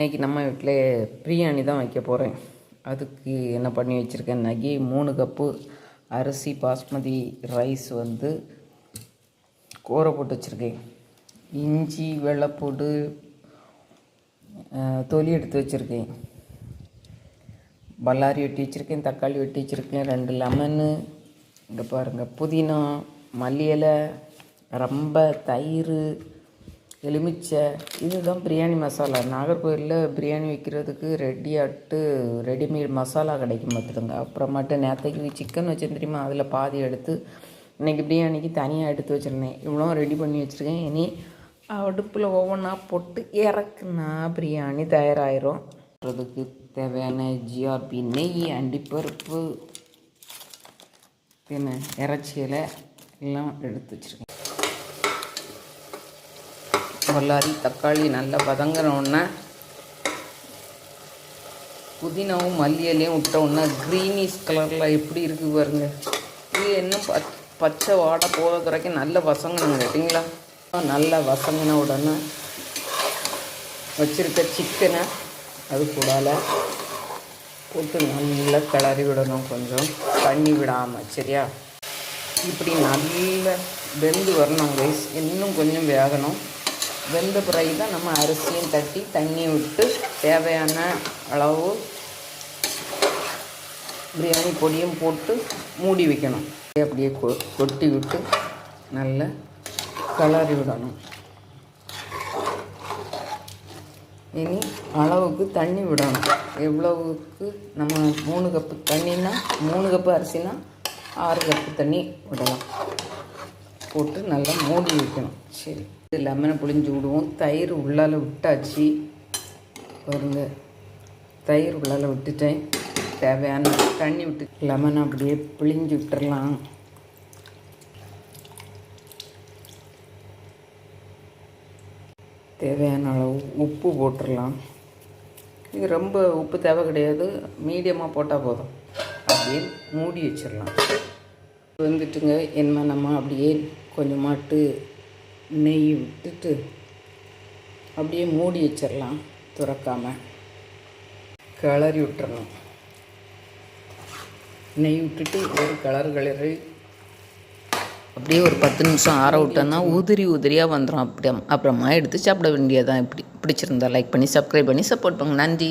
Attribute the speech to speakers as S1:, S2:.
S1: இன்னைக்கு நம்ம வீட்டில் பிரியாணி தான் வைக்க போகிறேன் அதுக்கு என்ன பண்ணி வச்சுருக்கேன்? நகி மூணு கப்பு அரிசி பாஸ்மதி ரைஸ் வந்து கூரை போட்டு வச்சுருக்கேன். இஞ்சி வெள்ளைப்பூடு அஹ், தொலி எடுத்து வச்சுருக்கேன். பல்லாரி வெட்டி வச்சுருக்கேன் தக்காளி வெட்டி வச்சுருக்கேன் ரெண்டு லெமனு. இங்கே பாருங்கள் புதினா மல்லி இலை ரொம்ப தயிர் எலுமிச்சை இதுதான் பிரியாணி மசாலா. நாகர்கோவிலில் பிரியாணி வைக்கிறதுக்கு ரெடியாட்டு ரெடிமேட் மசாலா கிடைக்கும் பார்த்துடுங்க. அப்புறமாட்டு நேற்றுக்கு சிக்கன் வச்சேன் தெரியுமா? அதில் பாதி எடுத்து இன்றைக்கி பிரியாணிக்கு தனியாக எடுத்து வச்சுருந்தேன். இவ்வளோ ரெடி பண்ணி வச்சுருக்கேன். இனி அடுப்பில் ஒவ்வொன்றா போட்டு இறக்குனா பிரியாணி தயாராகிரும் அதுக்கு தேவையான ஜிஆர்பி நெய் அண்டிப்பருப்பு என்ன இறைச்சியில் எல்லாம் எடுத்து வச்சுருக்கேன். வல்லாரி தக்காளி நல்லா வதங்கினோடனே புதினாவும் மல்லி இலையும் க்ரீனிஷ் கலரில் எப்படி இருக்குது பாருங்க. இது இன்னும் பச் பச்சை வாடை போகிற வரைக்கும் நல்ல வசங்கணும் கேட்டிங்களா? நல்லா வசங்கின உடனே வச்சுருக்க சிக்கனை அது கூடால போட்டு நல்லா கிளறி விடணும் கொஞ்சம். தண்ணி விடாமல் சரியா? இப்படி நல்ல வெந்து வரணும் கைஸ் இன்னும் கொஞ்சம் வேகணும். வெந்த பிறகு தான் நம்ம அரிசியும் தட்டி தண்ணி விட்டு தேவையான அளவு பிரியாணி பொடியும் போட்டு மூடி வைக்கணும். அப்படியே கொ கொட்டி விட்டு நல்லா கலரி விடணும். இனி அளவுக்கு தண்ணி விடணும். எவ்வளவுக்கு நம்ம மூணு கப்பு தண்ணின்னா மூணு கப்பு அரிசினா ஆறு கப்பு தண்ணி விடலாம். போட்டு நல்லா மூடி வைக்கணும். சரி. இது லெமனை புளிஞ்சு விடுவோம். தயிர் உள்ளால விட்டாச்சு. பாருங்க. தயிர் உள்ளால விட்டுட்டேன். தேவையான தண்ணி விட்டு லெமனை அப்படியே பிழிஞ்சு விட்டுறலாம். தேவையான அளவு உப்பு போட்டுடலாம் இது ரொம்ப உப்பு தேவை கிடையாது. மீடியமாக போட்டால் போதும். அப்படியே மூடி வச்சிடலாம். வந்துட்டுங்க என்ன நம்ம அப்படியே கொஞ்சமாட்டு நெய் விட்டுட்டு அப்படியே மூடி வச்சிடலாம் துறக்காம. கிளறி விட்டுறணும். நெய் விட்டுட்டு ஒரு கலர் கிளறி அப்படியே ஒரு பத்து நிமிஷம் ஆற விட்டோன்னா உதிரி உதிரியாக வந்துடும் அப்படி அப்புறமா எடுத்து சாப்பிட வேண்டியதான் இப்படி பிடிச்சிருந்தா லைக் பண்ணி சப்ஸ்கிரைப் பண்ணி சப்போர்ட் பண்ணுங்க. நன்றி.